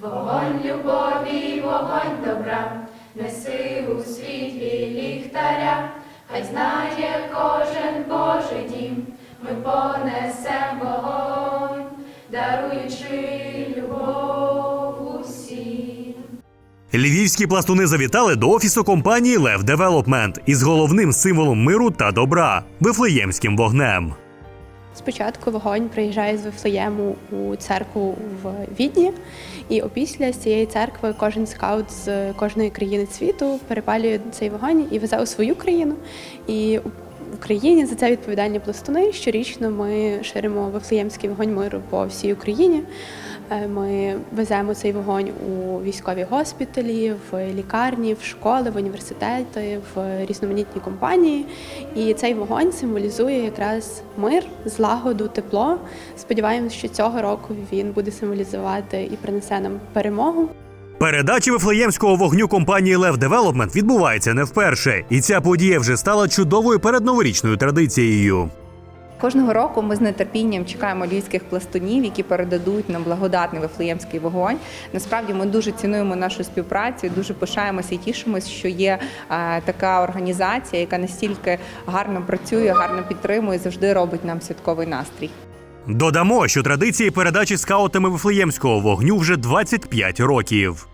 Вогонь любові, вогонь добра, неси у світлі ліхтаря, хай знає кожен Божий дім, ми понесем вогонь, даруючи любов усім. Львівські пластуни завітали до офісу компанії Лев Девелопмент із головним символом миру та добра вифлеємським вогнем. Спочатку вогонь приїжджає з Вифлеєму у церкву в Відні, і опісля з цієї церкви кожен скаут з кожної країни світу перепалює цей вогонь і везе у свою країну. І у Україні за це відповідальні пластуни. Щорічно ми ширимо Вифлеємський вогонь миру по всій Україні. Е, Ми веземо цей вогонь у військові госпіталі, в лікарні, в школи, в університети, в різноманітні компанії. І цей вогонь символізує якраз мир, злагоду, тепло. Сподіваємось, що цього року він буде символізувати і принесе нам перемогу. Передача вифлеємського вогню компанії Лев Девелопмент відбувається не вперше, і ця подія вже стала чудовою передноворічною традицією. Кожного року ми з нетерпінням чекаємо львівських пластунів, які передадуть нам благодатний вифлеємський вогонь. Насправді ми дуже цінуємо нашу співпрацю, дуже пишаємося і тішимося, що є е, така організація, яка настільки гарно працює, гарно підтримує, завжди робить нам святковий настрій. Додамо, що традиції передачі скаутами вифлеємського вогню вже 25 років.